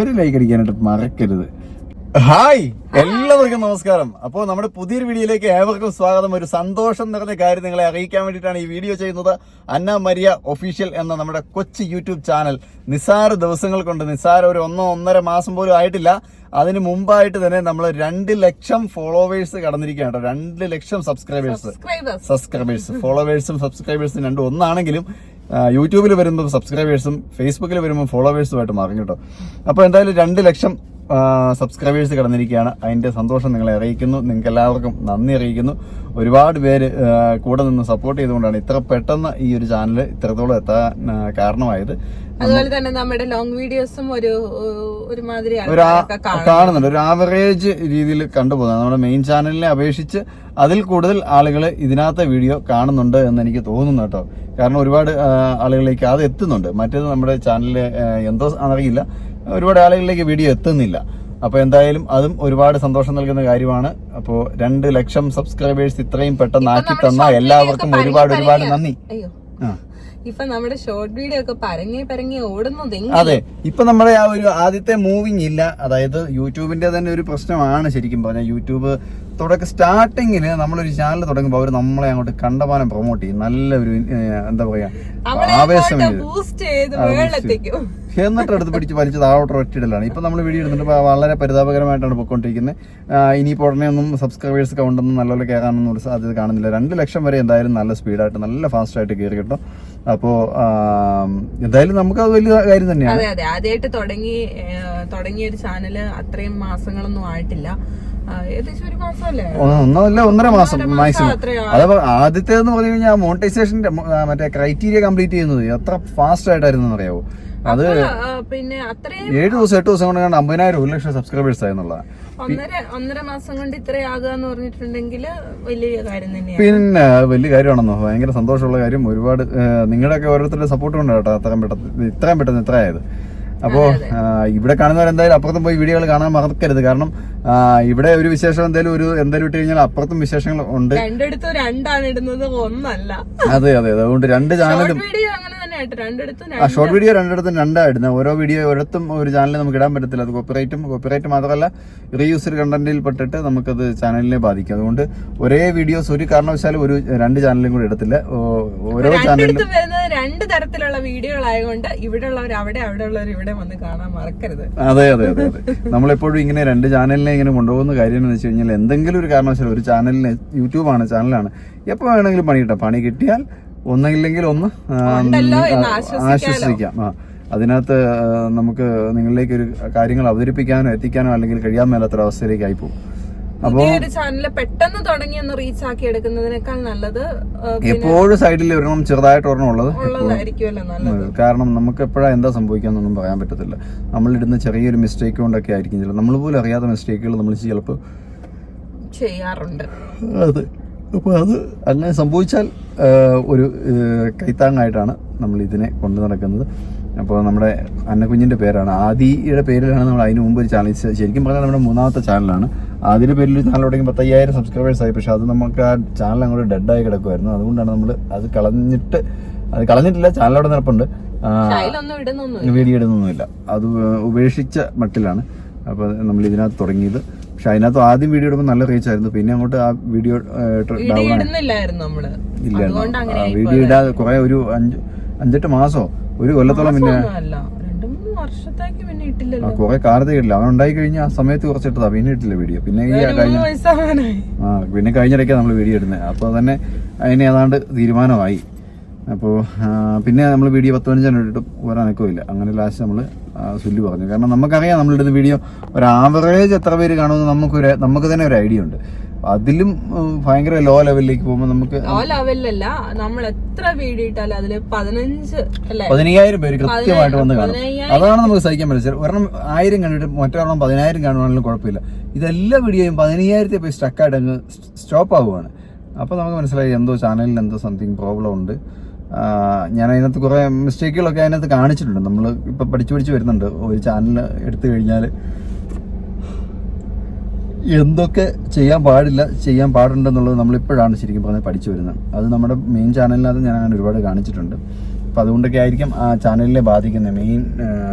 ഒരു ലൈക്ക് അടിക്കാനായിട്ട് മറക്കരുത്. ഹായ് എല്ലാവർക്കും നമസ്കാരം. അപ്പോൾ നമ്മുടെ പുതിയൊരു വീഡിയോയിലേക്ക് ഏവർക്കും സ്വാഗതം. ഒരു സന്തോഷം നിറഞ്ഞ കാര്യം നിങ്ങളെ അറിയിക്കാൻ വേണ്ടിയിട്ടാണ് ഈ വീഡിയോ ചെയ്യുന്നത്. അന്ന മരിയ ഒഫീഷ്യൽ എന്ന നമ്മുടെ കൊച്ചു യൂട്യൂബ് ചാനൽ. നിസാര ദിവസങ്ങൾ കൊണ്ട് നിസാര ഒരു ഒന്നോ ഒന്നര മാസം പോലും ആയിട്ടില്ല. അതിന് മുമ്പായിട്ട് തന്നെ നമ്മൾ രണ്ട് ലക്ഷം ഫോളോവേഴ്സ് കടന്നിരിക്കുകയാണ് കേട്ടോ. രണ്ട് ലക്ഷം സബ്സ്ക്രൈബേഴ്സ് സബ്സ്ക്രൈബേഴ്സ് ഫോളോവേഴ്സും സബ്സ്ക്രൈബേഴ്സും രണ്ടും ഒന്നാണെങ്കിലും യൂട്യൂബിൽ വരുമ്പോൾ സബ്സ്ക്രൈബേഴ്സും ഫേസ്ബുക്കിൽ വരുമ്പോൾ ഫോളോവേഴ്സുമായിട്ട് മാറും കേട്ടോ. അപ്പോൾ എന്തായാലും രണ്ട് ലക്ഷം സബ്സ്ക്രൈബേഴ്സ് കടന്നിരിക്കുകയാണ്. അതിന്റെ സന്തോഷം നിങ്ങളെ അറിയിക്കുന്നു. നിങ്ങൾക്ക് എല്ലാവർക്കും നന്ദി അറിയിക്കുന്നു. ഒരുപാട് പേര് കൂടെ നിന്ന് സപ്പോർട്ട് ചെയ്തുകൊണ്ടാണ് ഇത്ര പെട്ടെന്ന് ഈ ഒരു ചാനൽ ഇത്രത്തോളം എത്താൻ കാരണമായത്. അതുപോലെ തന്നെ നമ്മുടെ ലോങ് വീഡിയോസും ഒരു ഒരുമാതിരി കാണുന്നുണ്ട്. ഒരു ആവറേജ് രീതിയിൽ കണ്ടുപോകുന്നത് നമ്മുടെ മെയിൻ ചാനലിനെ അപേക്ഷിച്ച് അതിൽ കൂടുതൽ ആളുകൾ ഇതിനകത്തെ വീഡിയോ കാണുന്നുണ്ട് എന്ന് എനിക്ക് തോന്നുന്നു കേട്ടോ. കാരണം ഒരുപാട് ആളുകളിലേക്ക് അത് എത്തുന്നുണ്ട്. മറ്റേത് നമ്മുടെ ചാനലിൽ എന്തോ അറിയില്ല. ഒരുപാട് ആളുകളിലേക്ക് വീഡിയോ എത്തുന്നില്ല. അപ്പോൾ എന്തായാലും അതും ഒരുപാട് സന്തോഷം നൽകുന്ന കാര്യമാണ്. അപ്പോൾ രണ്ട് ലക്ഷം സബ്സ്ക്രൈബേഴ്സ് ഇത്രയും പെട്ടെന്ന് ആക്കി തന്ന എല്ലാവർക്കും ഒരുപാട് ഒരുപാട് നന്ദി. ആ. ഇപ്പൊ നമ്മുടെ ഷോർട്ട് വീഡിയോ ഒക്കെ പരങ്ങി പരങ്ങി ഓടുന്നത് അതെ. ഇപ്പൊ നമ്മുടെ ആ ഒരു ആദ്യത്തെ മൂവിങ് ഇല്ല. അതായത് യൂട്യൂബിന്റെ തന്നെ ഒരു പ്രശ്നമാണ് ശരിക്കും പറഞ്ഞാൽ. യൂട്യൂബ് തുടക്ക സ്റ്റാർട്ടിങ്ങിൽ നമ്മളൊരു ചാനൽ തുടങ്ങുമ്പോൾ അവർ നമ്മളെ അങ്ങോട്ട് കണ്ടമാനം പ്രൊമോട്ട് ചെയ്യും. നല്ലൊരു എന്താ പറയാ ആവേശം എന്നിട്ട് എടുത്ത് പിടിച്ച് വലിച്ച് താഴോട്ട് ഒറ്റയിടലാണ്. ഇപ്പൊ നമ്മൾ വീഡിയോ എടുത്തിട്ട് വളരെ പരിതാപകരമായിട്ടാണ് പോയിക്കൊണ്ടിരിക്കുന്നത് ഇനിയിപ്പോൾ ഉടനെ ഒന്നും സബ്സ്ക്രൈബേഴ്സ് കൗണ്ടൊന്നും നല്ലപോലെ കയറാനൊന്നും ഒരു സാധ്യത കാണുന്നില്ല. രണ്ട് ലക്ഷം വരെ എന്തായാലും നല്ല സ്പീഡായിട്ട് നല്ല ഫാസ്റ്റായിട്ട് കയറി കിട്ടും. അപ്പോൾ എന്തായാലും നമുക്ക് അത് വലിയ കാര്യം തന്നെയാണ്. അതെ അതെ. ആദ്യമായിട്ട് തുടങ്ങി തുടങ്ങിയ ഒരു ചാനൽ അത്രയും മാസങ്ങളൊന്നും ആയിട്ടില്ല. ഒന്നല്ല ഒന്നര മാസം മാക്സിമം അത്രയും. അതപ്പോ ആദ്യത്തേന്ന് പറഞ്ഞു കഴിഞ്ഞാൽ മോണിറ്റൈസേഷന്റെ മറ്റേ ക്രൈറ്റീരിയ കംപ്ലീറ്റ് ചെയ്യുന്നത് എത്ര ഫാസ്റ്റ് ആയിട്ടായിരുന്നു അറിയാവോ? അത് പിന്നെ ഏഴ് ദിവസം എട്ട് ദിവസം കൊണ്ട് അമ്പതിനായിരം ഒരു ലക്ഷം സബ്സ്ക്രൈബേഴ്സ് ആയെന്നുള്ളതാണ് ഒന്നര ഒന്നര മാസം കൊണ്ട് ഇത്രയാകുക എന്ന് പറഞ്ഞിട്ടുണ്ടെങ്കിൽ വലിയ കാര്യം തന്നെയാണ്. പിന്നെ വലിയ കാര്യമാണെന്നോ? ഭയങ്കര സന്തോഷമുള്ള കാര്യം. ഒരുപാട് നിങ്ങളുടെ നിങ്ങളുടെയൊക്കെ ഓരോരുത്തരുടെ സപ്പോർട്ട് കൊണ്ട് കേട്ടോ. അത്രയും പെട്ടെന്ന് ഇത്രയും പെട്ടെന്ന് ഇത്ര ആയത് അപ്പോൾ ഇവിടെ കാണുന്നവർ എന്തായാലും അപ്പുറത്തും പോയി വീഡിയോകൾ കാണാൻ മറക്കരുത്. കാരണം ഇവിടെ ഒരു വിശേഷം എന്തായാലും ഒരു എന്തായാലും ഇട്ട് കഴിഞ്ഞാൽ അപ്പുറത്തും വിശേഷങ്ങൾ ഉണ്ട്. രണ്ടിടത്തും രണ്ടാണ് ഇടുന്നത് ഒന്നല്ല. അതെ അതെ. അതുകൊണ്ട് രണ്ട് ചാനലും രണ്ടിടത്തും ആ ഷോർട്ട് വീഡിയോ രണ്ടിടത്തും രണ്ടാ ഇടുന്നത് ഓരോ വീഡിയോ ഒരിടത്തും ഒരു ചാനലിൽ നമുക്ക് ഇടാൻ പറ്റത്തില്ല. അത് കോപ്പിറൈറ്റും കോപ്പിറൈറ്റ് മാത്രമല്ല റീയൂസ്ഡ് കണ്ടന്റിൽ പെട്ടിട്ട് നമുക്കത് ചാനലിനെ ബാധിക്കും. അതുകൊണ്ട് ഒരേ വീഡിയോസ് ഒരു കാരണവശാലും ഒരു രണ്ട് ചാനലും കൂടി ഇടത്തില്ല. ഓരോ ചാനലിലും വരുന്നത് രണ്ട് തരത്തിലുള്ള വീഡിയോകളായതുകൊണ്ട് ഇവിടെ ഉള്ളവർ അവിടെ അവിടെ ഉള്ളവർ ഇവിടെ വന്ന് കാണാൻ മറക്കരുത്. അതെ അതെ അതെ അതെ. നമ്മളെപ്പോഴും ഇങ്ങനെ രണ്ട് ചാനലിനെ ഇങ്ങനെ കൊണ്ടുപോകുന്ന കാര്യം എന്ന് വെച്ച് കഴിഞ്ഞാൽ എന്തെങ്കിലും ഒരു കാരണവശാലും ഒരു ചാനലിന് യൂട്യൂബാണ് ചാനലാണ് എപ്പോൾ വേണമെങ്കിലും പണി കിട്ടാം. പണി കിട്ടിയാൽ ഒന്നില്ലെങ്കിൽ ഒന്ന് ആശ്വസിക്കാം. ആ അതിനകത്ത് നമുക്ക് നിങ്ങളിലേക്ക് ഒരു കാര്യങ്ങൾ അവതരിപ്പിക്കാനോ എത്തിക്കാനോ അല്ലെങ്കിൽ കഴിയാൻ മേലാത്തൊരവസ്ഥയിലേക്ക് പോകും. അപ്പോൾ ഒരു ചാനൽ പെട്ടെന്ന് തുടങ്ങി ഒന്ന് റീച്ച് ആക്കി എടുക്കുന്നതിനേക്കാൾ നല്ലത് എപ്പോഴും സൈഡിൽ ഒരെണ്ണം ചെറുതായിട്ട് ഒരെണ്ണം ഉള്ളത് കാരണം നമുക്ക് എപ്പോഴാ എന്താ സംഭവിക്കാന്നൊന്നും പറയാൻ പറ്റത്തില്ല. നമ്മളിടുന്ന ചെറിയൊരു മിസ്റ്റേക്ക് കൊണ്ടൊക്കെ ആയിരിക്കും ചില നമ്മൾ പോലും അറിയാത്ത മിസ്റ്റേക്കുകൾ നമ്മൾ ചിലപ്പോൾ ചെയ്യാറുണ്ട്. അതെ. അപ്പോൾ അത് അങ്ങനെ സംഭവിച്ചാൽ ഒരു കൈത്താങ്ങായിട്ടാണ് നമ്മൾ ഇതിനെ കൊണ്ടു നടക്കുന്നത്. അപ്പോൾ നമ്മുടെ അന്നക്കുഞ്ഞിന്റെ പേരാണ്. ആദിയുടെ പേരിലാണ് നമ്മൾ അതിന് മുമ്പ് ഒരു ചാനൽ ശരിക്കും പറഞ്ഞാൽ നമ്മുടെ മൂന്നാമത്തെ ചാനലാണ്. ആദ്യയുടെ പേരിൽ ഒരു ചാനൽ തുടങ്ങി പത്തയ്യായിരം സബ്സ്ക്രൈബേഴ്സ് ആയി. പക്ഷേ അത് നമുക്ക് ആ ചാനൽ അങ്ങോട്ട് ഡെഡായി കിടക്കുമായിരുന്നു അതുകൊണ്ടാണ് നമ്മൾ അത് കളഞ്ഞിട്ട് അത് കളഞ്ഞിട്ടില്ല. ചാനൽ അവിടെ നിൽപ്പുണ്ട് വീഡിയോ ഇടുന്നൊന്നുമില്ല. അത് ഉപേക്ഷിച്ച മട്ടിലാണ്. അപ്പോൾ നമ്മൾ ഇതിനകത്ത് തുടങ്ങിയത്. പക്ഷെ അതിനകത്ത് ആദ്യം വീഡിയോ ഇടുമ്പോൾ നല്ല റീച്ച് ആയിരുന്നു. പിന്നെ അങ്ങോട്ട് ആ വീഡിയോ വീഡിയോ ഡൗൺ ഇല്ല വീഡിയോ ഇടാതെ കുറെ ഒരു അഞ്ച് അഞ്ചെട്ട് മാസോ ഒരു കൊല്ലത്തോളം പിന്നെ കുറെ കാലത്തേക്ക് ഇട്ടില്ല. അവൻ ഉണ്ടായി കഴിഞ്ഞ ആ സമയത്ത് കുറച്ചിട്ടതാ. പിന്നെ ഇട്ടില്ല വീഡിയോ പിന്നെ ഈ കഴിഞ്ഞ ആ പിന്നെ കഴിഞ്ഞിടയ്ക്കാണ് നമ്മൾ വീഡിയോ ഇടുന്നത് അപ്പൊ തന്നെ അതിന് ഏതാണ്ട് തീരുമാനമായി. അപ്പോൾ പിന്നെ നമ്മൾ വീഡിയോ പത്ത് പതിനഞ്ചെണ്ണം ഇട്ടിട്ട് ഒരനക്കമില്ല അങ്ങനെ ലാസ്റ്റ് നമ്മൾ സുല്ലു പറഞ്ഞു. കാരണം നമുക്കറിയാം നമ്മളിടുന്ന വീഡിയോ ഒരു ആവറേജ് എത്ര പേര് കാണുമെന്ന് നമുക്കൊരു നമുക്ക് തന്നെ ഒരു ഐഡിയ ഉണ്ട്. അതിലും ഭയങ്കര ലോ ലെവലിലേക്ക് പോകുമ്പോൾ നമുക്ക് ലോ ലെവലിലല്ല നമ്മൾ എത്ര വീഡിയോ ഇട്ടാലും അതിൽ പതിനഞ്ച് പതിനയ്യായിരം പേര് കൃത്യമായിട്ട് വന്ന് കാണും. അതാണ് നമുക്ക് സഹിക്കാൻ പറ്റുന്നത് ഒരെണ്ണം ആയിരം കണ്ടിട്ട് മറ്റൊരെണ്ണം പതിനായിരം കാണുവാണെങ്കിലും കുഴപ്പമില്ല. ഇതെല്ലാ വീഡിയോയും പതിനയ്യായിരത്തി പോയി സ്റ്റക്കായിട്ട് അങ്ങ് സ്റ്റോപ്പ് ആവുകയാണ് അപ്പോൾ നമുക്ക് മനസ്സിലായി എന്തോ ചാനലിൽ എന്തോ സംതിങ് പ്രോബ്ലം ഉണ്ട്. ഞാൻ അതിനകത്ത് കുറേ മിസ്റ്റേക്കുകളൊക്കെ അതിനകത്ത് കാണിച്ചിട്ടുണ്ട്. നമ്മൾ ഇപ്പം പഠിച്ചു പഠിച്ചു വരുന്നുണ്ട്. ഒരു ചാനൽ എടുത്തു കഴിഞ്ഞാൽ എന്തൊക്കെ ചെയ്യാൻ പാടില്ല ചെയ്യാൻ പാടുണ്ടെന്നുള്ളത് നമ്മളിപ്പോഴാണ് ശരിക്കും പറഞ്ഞാൽ പഠിച്ചു വരുന്നത്. അത് നമ്മുടെ മെയിൻ ചാനലിനകത്ത് ഞാൻ അങ്ങനെ ഒരുപാട് കാണിച്ചിട്ടുണ്ട്. അപ്പോൾ അതുകൊണ്ടൊക്കെ ആയിരിക്കും ആ ചാനലിനെ ബാധിക്കുന്ന മെയിൻ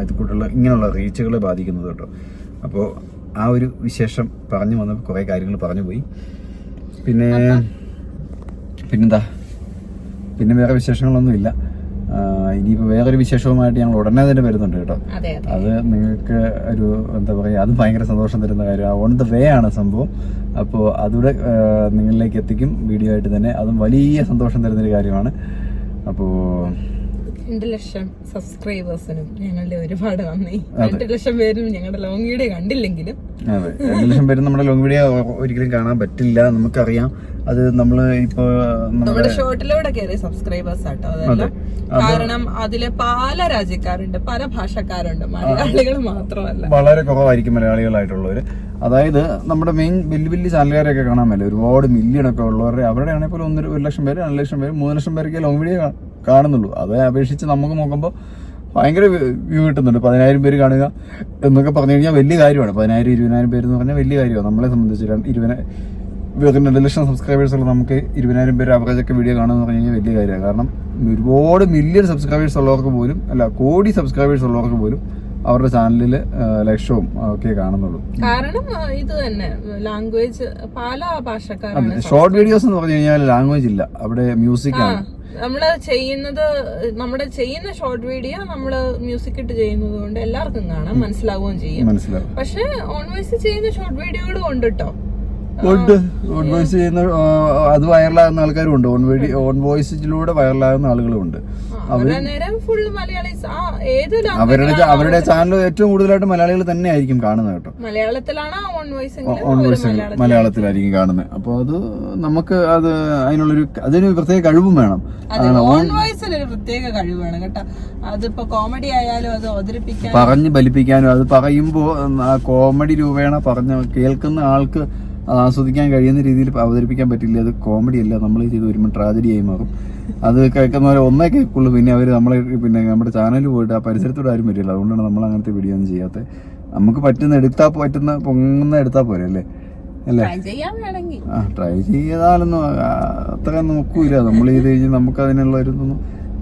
ഇത് കൂട്ടുള്ള ഇങ്ങനെയുള്ള റീച്ചുകളെ ബാധിക്കുന്നത് കേട്ടോ. അപ്പോൾ ആ ഒരു വിശേഷം പറഞ്ഞു വന്നപ്പോൾ കുറേ കാര്യങ്ങൾ പറഞ്ഞു പോയി. പിന്നെ പിന്നെന്താ? പിന്നെ വേറെ വിശേഷങ്ങളൊന്നും ഇല്ല. ഇനിയിപ്പോൾ വേറൊരു വിശേഷവുമായിട്ട് ഞങ്ങൾ ഉടനെ തന്നെ വരുന്നുണ്ട് കേട്ടോ. അതെ നിങ്ങൾക്ക് ഒരു എന്താ പറയുക അത് ഭയങ്കര സന്തോഷം തരുന്ന കാര്യമാണ്. ഓൺ ദ വേ ആണ് സംഭവം. അപ്പോൾ അതുകൂടെ ആ, നിങ്ങളിലേക്ക് എത്തിക്കും. വീഡിയോ ആയിട്ട് തന്നെ. അതും വലിയ സന്തോഷം തരുന്നൊരു കാര്യമാണ്. അപ്പോൾ രണ്ട് ലക്ഷം സബ്സ്ക്രൈബേഴ്സിനും ഞങ്ങളുടെ ഒരുപാട് നന്ദി. രണ്ട് ലക്ഷം പേരും ഞങ്ങളുടെ ലോങ് വീഡിയോ കണ്ടില്ലെങ്കിലും. അതെ. രണ്ട് ലക്ഷം പേരും നമ്മുടെ ലോങ് വീഡിയോ ഒരിക്കലും കാണാൻ പറ്റില്ല. നമുക്കറിയാം. അത് നമ്മൾ ഇപ്പോ നമ്മുടെ ഷോർട്ടിലൂടെ കയറി സബ്സ്ക്രൈബേഴ്സ് ആട്ടോ. അതെല്ലാം കാരണം അതിൽ പല രാജ്യക്കാരുണ്ട് പല ഭാഷക്കാരുണ്ട്. മലയാളികൾ മാത്രമല്ല. വളരെ കുറവായിരിക്കും മലയാളികളായിട്ടുള്ളവര്. അതായത് നമ്മുടെ മെയിൻ വലിയ വലിയ ചാനലുകാരെയൊക്കെ കാണാൻ മേലെ ഒരുപാട് മില്യൺ ഒക്കെ ഉള്ളവരുടെ അവരുടെ ആണെങ്കിൽ പോലും ഒന്നര ഒരു ലക്ഷം പേര് രണ്ട് ലക്ഷം പേര് മൂന്ന് ലക്ഷം പേരൊക്കെ ലോങ് വീഡിയോ കാണുന്നുള്ളൂ. അതേ അപേക്ഷിച്ച് നമുക്ക് നോക്കുമ്പോൾ ഭയങ്കര വ്യൂ കിട്ടുന്നുണ്ട്. പതിനായിരം പേര് കാണുക എന്നൊക്കെ പറഞ്ഞു കഴിഞ്ഞാൽ വലിയ കാര്യമാണ്. പതിനായിരം ഇരുപതിനായിരം പേര് എന്ന് പറഞ്ഞാൽ വലിയ കാര്യമാണ്. നമ്മളെ സംബന്ധിച്ച് രണ്ട് ഇരുപതിന വെറും രണ്ട് ലക്ഷം സബ്സ്ക്രൈബേഴ്സ് ഉള്ള നമുക്ക് ഇരുപതിനായിരം പേര് അവറേജൊക്കെ വീഡിയോ കാണുമെന്ന് പറഞ്ഞു കഴിഞ്ഞാൽ വലിയ കാര്യമാണ്. കാരണം ഒരുപാട് മില്യൺ സബ്സ്ക്രൈബേഴ്സ് ഉള്ളവർക്ക് പോലും അല്ല കോടി സബ്സ്ക്രൈബേഴ്സ് ഉള്ളവർക്ക് പോലും അവരുടെ ചാനലിൽ ലക്ഷവും ഒക്കെ കാണുന്നുള്ളൂ. കാരണം ഇത് തന്നെ ലാംഗ്വേജ് പല ഭാഷക്കാരാണ് ഷോർട്ട് വീഡിയോസ് എന്ന് പറഞ്ഞു കഴിഞ്ഞാൽ ലാംഗ്വേജ് ഇല്ല അവിടെ മ്യൂസിക് ആണ്. നമ്മൾ ചെയ്യുന്നത് നമ്മുടെ ചെയ്യുന്ന ഷോർട്ട് വീഡിയോ നമ്മൾ മ്യൂസിക് ഇട്ട് ചെയ്യുന്നത് കൊണ്ട് എല്ലാവർക്കും കാണാം മനസ്സിലാവുകയും ചെയ്യും. പക്ഷെ ഓൺവേസ് ചെയ്യുന്ന ഷോർട്ട് വീഡിയോകളും ഉണ്ട് കേട്ടോ ഉണ്ട്. ഓൺ വോയിസ് ചെയ്യുന്ന അത് വൈറലാകുന്ന ആൾക്കാരും ഉണ്ട് ഓൺ വഴി ഓൺ വോയിസിലൂടെ വൈറലാകുന്ന ആളുകളും ഉണ്ട് അവരുടെ അവരുടെ ചാനൽ ഏറ്റവും കൂടുതലായിട്ട് മലയാളികൾ തന്നെ ആയിരിക്കും കാണുന്നത് കേട്ടോ. മലയാളത്തിലാണ് ഓൺ വോയിസ് ഓൺ വോയിസ് മലയാളത്തിലായിരിക്കും? കാണുന്നത്. അപ്പോൾ അത് നമുക്ക് അത് അതിനുള്ളൊരു അതിന് പ്രത്യേക കഴിവും വേണം. ഓൺ വോയിസിൽ ഒരു പ്രത്യേക വേണം കേട്ടോ. അതിപ്പോ കോമഡി ആയാലും അത് അവതരിപ്പിക്കാൻ പറഞ്ഞ് ബലിപ്പിക്കാനും അത് പറയുമ്പോ കോമഡി രൂപേണ പറഞ്ഞ കേൾക്കുന്ന ആൾക്ക് അത് ആസ്വദിക്കാൻ കഴിയുന്ന രീതിയിൽ അവതരിപ്പിക്കാൻ പറ്റില്ല. അത് കോമഡി അല്ല. നമ്മൾ ചെയ്ത് വരുമ്പോൾ ട്രാജഡി ആയി മാറും. അത് കേൾക്കുന്നവരെ ഒന്നേ കേൾക്കുള്ളൂ. പിന്നെ അവർ നമ്മളെ പിന്നെ നമ്മുടെ ചാനലിൽ പോയിട്ട് ആ പരിസരത്തോട് ആരും വരില്ല. അതുകൊണ്ടാണ് നമ്മൾ അങ്ങനത്തെ വീഡിയോ ഒന്നും ചെയ്യാത്തത് നമുക്ക് പറ്റുന്ന എടുത്താൽ പറ്റുന്ന പൊങ്ങുന്ന എടുത്താൽ പോരെ അല്ലേ? അല്ലേ? ആ ട്രൈ ചെയ്താലൊന്നും അത്ര നോക്കൂല നമ്മൾ ചെയ്ത് കഴിഞ്ഞാൽ നമുക്ക് അതിനുള്ള ഒരു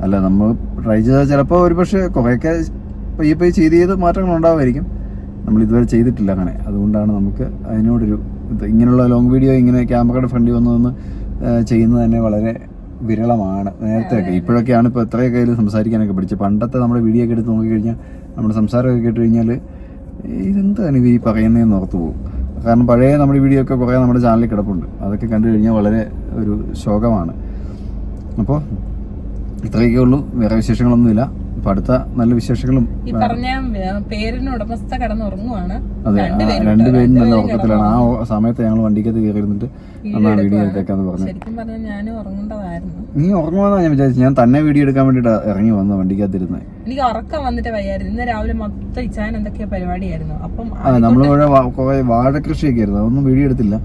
അല്ല. നമ്മൾ ട്രൈ ചെയ്താൽ ചിലപ്പോൾ ഒരു പക്ഷേ കുറേയൊക്കെ പയ്യെ പയ്യെ ചെയ്ത് ചെയ്ത് മാറ്റങ്ങൾ ഉണ്ടാവുമായിരിക്കും നമ്മൾ ഇതുവരെ ചെയ്തിട്ടില്ല അങ്ങനെ. അതുകൊണ്ടാണ് നമുക്ക് അതിനോടൊരു ഇങ്ങനെയുള്ള ലോങ് വീഡിയോ ഇങ്ങനെ ക്യാമറയുടെ ഫ്രണ്ടിൽ വന്നു വന്ന് ചെയ്യുന്നത് തന്നെ വളരെ വിരളമാണ് നേരത്തെയൊക്കെ. ഇപ്പോഴൊക്കെയാണ് ഇപ്പോൾ എത്രയൊക്കെ ഇതിൽ സംസാരിക്കാനൊക്കെ പഠിച്ചത് പണ്ടത്തെ നമ്മുടെ വീഡിയോ ഒക്കെ എടുത്ത് നോക്കിക്കഴിഞ്ഞാൽ നമ്മുടെ സംസാരമൊക്കെ കേട്ട് കഴിഞ്ഞാൽ ഇതെന്താണ് ഇത് ഈ പറയുന്നതെന്ന് ഓർത്തു പോകും. കാരണം പഴയ നമ്മുടെ വീഡിയോ ഒക്കെ കുറേ നമ്മുടെ ചാനലിൽ കിടപ്പുണ്ട്. അതൊക്കെ കണ്ടു കഴിഞ്ഞാൽ വളരെ ഒരു ശോകമാണ്. അപ്പോൾ ഇത്രയൊക്കെ ഉള്ളൂ. വേറെ വിശേഷങ്ങളൊന്നുമില്ല. അപ്പോൾ അടുത്ത നല്ല വിശേഷങ്ങളും ഈ പറഞ്ഞ പേരിന് ഉടമസ്ഥ കിടന്നുറങ്ങുവാണ്. അതെ ആ, രണ്ടുപേരും നല്ല ഉറക്കത്തിലാണ്. ആ സമയത്ത് ഞങ്ങൾ വണ്ടിക്കകത്ത് കയറിയിരുന്നിട്ട് അന്നാ വീഡിയോ എടുത്തേക്കാന്ന് പറഞ്ഞു ശരിക്കും പറഞ്ഞാൽ ഞാൻ ഉറങ്ങേണ്ടതായിരുന്നു. നീ ഉറങ്ങുമെന്നാ ഞാൻ വിചാരിച്ചു ഞാൻ തന്നെ വീഡിയോ എടുക്കാൻ വേണ്ടിട്ട് ഇറങ്ങി വന്ന വണ്ടിക്കകത്തിരുന്ന്. എനിക്ക് ഉറക്കം വന്നിട്ട് വയ്യായിരുന്നു. ഇന്ന് രാവിലെ മൊത്തം ഇച്ചാൻ എന്തൊക്കെയാ പരിപാടിയായിരുന്നു. അപ്പം കുറെ വാഴ കൃഷിയൊക്കെ ആയിരുന്നു. അതൊന്നും വീഡിയോ എടുത്തില്ല.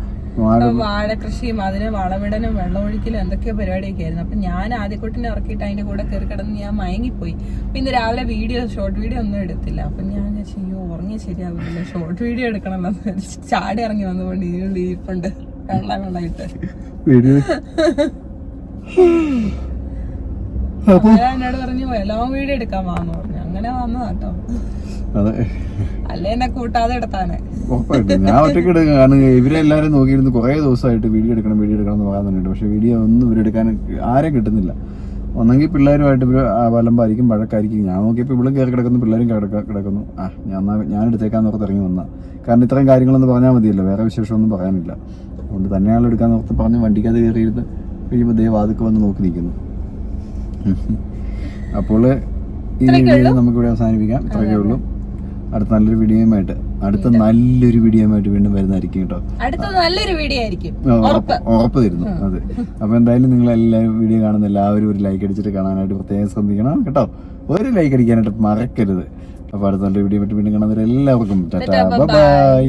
വാഴ കൃഷിയും അതിന് വളമിടലും വെള്ളമൊഴിക്കലും എന്തൊക്കെയോ പരിപാടിയൊക്കെ ആയിരുന്നു. അപ്പൊ ഞാൻ ആദ്യക്കുട്ടിനെ ഇറക്കിയിട്ട് അതിന്റെ കൂടെ കയറി കിടന്ന് ഞാൻ മയങ്ങിപ്പോയി. അപ്പൊ ഇന്ന് രാവിലെ വീഡിയോ ഷോർട്ട് വീഡിയോ ഒന്നും എടുത്തില്ല. അപ്പൊ ഞാൻ ചെയ്യോ ഉറങ്ങി ശരിയാവില്ല ഷോർട്ട് വീഡിയോ എടുക്കണം ചാടി ഇറങ്ങി വന്നുകൊണ്ട് ഇതിനുള്ള ഇരിപ്പുണ്ട് വെള്ളം വെള്ളമായിട്ട് എന്നോട് പറഞ്ഞു എല്ലാം വീഡിയോ എടുക്കാൻ വാന്ന് പറഞ്ഞു. അങ്ങനെ വന്നതാട്ടോ. അതെ. അല്ലേ കൂട്ടാതെ എടുത്താണ് ഉറപ്പായിട്ടും. ഞാൻ ഒറ്റയ്ക്ക് എടുക്കുക കാരണം ഇവരെല്ലാവരും നോക്കിയിരുന്ന് കുറേ ദിവസമായിട്ട് വീഡിയോ എടുക്കണം വീഡിയോ എടുക്കണം എന്ന് പറയാൻ തന്നെയുണ്ട് പക്ഷെ വീഡിയോ ഒന്നും ഇവരെടുക്കാൻ ആരെ കിട്ടുന്നില്ല. ഒന്നെങ്കിൽ പിള്ളേരുമായിട്ട് ഇവർ വലമ്പായിരിക്കും വഴക്കായിരിക്കും. ഞാൻ നോക്കിയപ്പോൾ ഇവിടെ കയറി കിടക്കുന്നു പിള്ളേരും കിടക്ക- കിടക്കുന്നു. ആ ഞാൻ ഞാൻ എടുത്തേക്കാന്ന് ഓർത്ത് ഇറങ്ങി വന്ന. കാരണം ഇത്രയും കാര്യങ്ങളൊന്നും പറഞ്ഞാൽ മതിയല്ലോ വേറെ വിശേഷമൊന്നും പറയാനില്ല. അതുകൊണ്ട് തന്നെയാണ് എടുക്കാൻ ഓർത്ത് പറഞ്ഞ് വണ്ടിക്കാതെ കയറിയിരുന്ന് കഴിയുമ്പോൾ ദൈവം അതൊക്കെ വന്ന് നോക്കി നിൽക്കുന്നു അപ്പോൾ ഈ വീഡിയോ നമുക്കിവിടെ അവസാനിപ്പിക്കാം. ഇത്രയൊക്കെ ഉള്ളൂ. അടുത്ത നല്ലൊരു വീഡിയോയുമായിട്ട് അടുത്ത നല്ലൊരു വീഡിയോയുമായിട്ട് വീണ്ടും വരുന്നതായിരിക്കും കേട്ടോ. അടുത്ത നല്ലൊരു വീഡിയോ ആയിരിക്കും. ഉറപ്പ് തരുന്നു അതെ. അപ്പൊ എന്തായാലും നിങ്ങൾ എല്ലാവരും വീഡിയോ കാണുന്ന എല്ലാവരും ഒരു ലൈക്ക് അടിച്ചിട്ട് കാണാനായിട്ട് പ്രത്യേകം ശ്രദ്ധിക്കണം കേട്ടോ. ഒരു ലൈക്ക് അടിക്കാനായിട്ട് മറക്കരുത്. അപ്പൊ അടുത്ത നല്ല വീഡിയോ ആയിട്ട് വീണ്ടും കാണുന്നവരെല്ലാവർക്കും ടാറ്റാ ബൈ